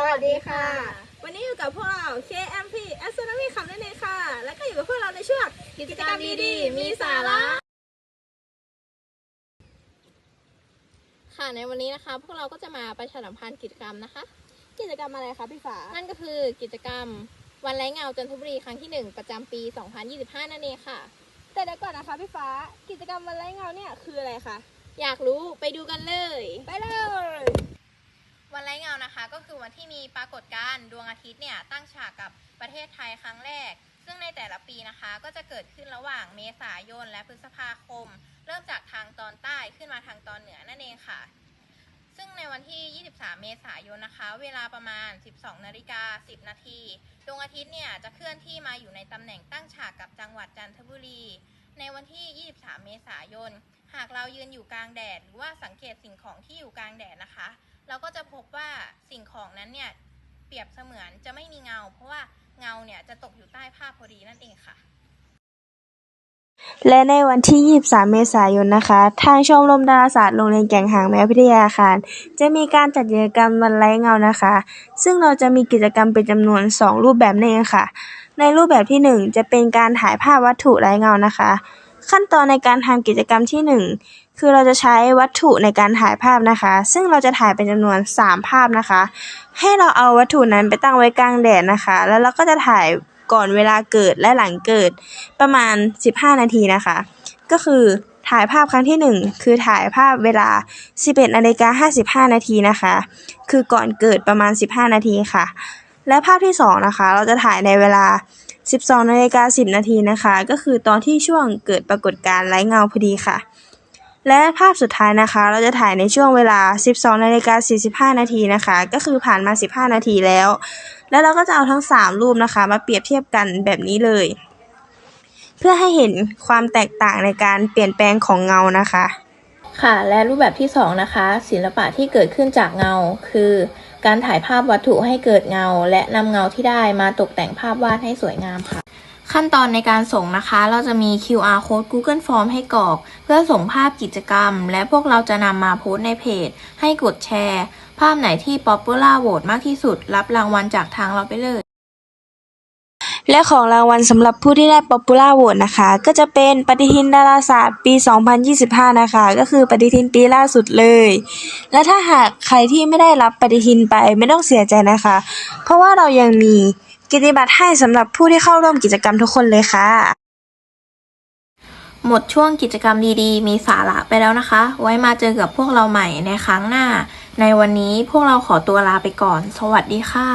สวัสดีค่ะ วันนี้อยู่กับพวกเรา KMP Astronomy คำนั่นเองค่ะ และก็อยู่กับพวกเราในช่วงกิจกรรมดีๆมีสาระ ค่ะในวันนี้นะคะ พวกเราก็จะมาประชาสัมพันธ์กิจกรรมนะคะ กิจกรรมอะไรคะพี่ฟ้านั่นก็คือกิจกรรมวันไร้เงาจันทบุรีครั้งที่ 1 ประจำปี 2025 นั่นเองค่ะ แต่เดี๋ยวก่อนนะคะพี่ฟ้า กิจกรรมวันไร้เงาเนี่ยคืออะไรคะอยากรู้ไปดูกันเลย ไปเลย วันไร้เงานะคะ ก็คือวันที่มีปรากฏการณ์ดวงอาทิตย์เนี่ยตั้งฉากกับประเทศไทยครั้งแรก ซึ่งในแต่ละปีนะคะก็จะเกิดขึ้นระหว่างเมษายนและพฤษภาคม เริ่มจากทางตอนใต้ขึ้นมาทางตอนเหนือนั่นเองค่ะ ซึ่งในวันที่ 23 เมษายนนะคะ เวลาประมาณ 12นาฬิกา10 นาทีดวงอาทิตย์เนี่ยจะเคลื่อนที่มาอยู่ในตำแหน่งตั้งฉากกับจังหวัดจันทบุรี ในวันที่ 23 เมษายน หากเรายืนอยู่กลางแดด หรือว่าสังเกตสิ่งของที่อยู่กลางแดดนะคะ เราก็จะพบว่าสิ่งของนั้นเนี่ยเปรียบเสมือนจะไม่มีเงา เพราะว่าเงาเนี่ยจะตกอยู่ใต้ภาพพอดีนั่นเองค่ะ และในวันที่ 23 เมษายนนะคะ ทางชมรมดาราศาสตร์โรงเรียนแก่งหางแมวพิทยาคาร จะมีการจัดกิจกรรมวันไร้เงานะคะ ซึ่งเราจะมีกิจกรรมเป็นจำนวน 2 รูปแบบนั่นเองค่ะ ในรูปแบบที่ 1 จะเป็นการถ่ายภาพวัตถุไร้เงานะคะ ขั้นตอนในการทำกิจกรรมที่ 1 คือเราจะใช้วัตถุในการถ่ายภาพนะคะ ซึ่งเราจะถ่ายเป็นจำนวน 3 ภาพนะคะ ให้เราเอาวัตถุนั้นไปตั้งไว้กลางแดดนะคะ แล้วเราก็จะถ่ายก่อนเวลาเกิดและหลังเกิดประมาณ 15 นาทีนะคะ ก็คือถ่ายภาพครั้งที่ 1 คือถ่ายภาพเวลา 11นาฬิกา55 นาทีนะคะ คือก่อนเกิดประมาณ 15 นาทีค่ะ และภาพที่ 2 นะคะ เราจะถ่ายในเวลา 12นาฬิกา10 นาทีนะคะ ก็คือตอนที่ช่วงเกิดปรากฏการณ์ไร้เงาพอดีค่ะ และภาพสุดท้ายนะคะ เราจะถ่ายในช่วงเวลา 12นาฬิกา45 นาทีนะคะ ก็คือผ่านมา 15 นาทีแล้ว แล้วเราก็จะเอาทั้ง 3 รูปนะคะ มาเปรียบเทียบกันแบบนี้เลย เพื่อให้เห็นความแตกต่างในการเปลี่ยนแปลงของเงานะคะ ค่ะ และรูปแบบที่ 2 นะคะ ศิลปะที่เกิดขึ้นจากเงาคือ การถ่ายภาพวัตถุให้เกิดเงา และนำเงาที่ได้มาตกแต่งภาพวาดให้สวยงามค่ะ ขั้นตอนในการส่งนะคะ เราจะมี QR code Google Form ให้กรอก เพื่อส่งภาพกิจกรรม และพวกเราจะนำมาโพสในเพจ ให้กดแชร์ ภาพไหนที่ Popular Vote มากที่สุด รับรางวัลจากทางเราไปเลย และของรางวัลสำหรับผู้ที่ได้ Popular Vote นะคะ ก็จะเป็นปฏิทินดาราศาสตร์ปี 2025 นะคะ ก็คือปฏิทินปีล่าสุดเลย และถ้าหากใครที่ไม่ได้รับปฏิทินไปไม่ต้องเสียใจนะคะ เพราะว่าเรายังมีกิจบัตรให้สำหรับผู้ที่เข้าร่วมกิจกรรมทุกคนเลยค่ะ หมดช่วงกิจกรรมดีๆ มีสาระไปแล้วนะคะ ไว้มาเจอกับพวกเราใหม่ในครั้งหน้า ในวันนี้พวกเราขอตัวลาไปก่อน สวัสดีค่ะ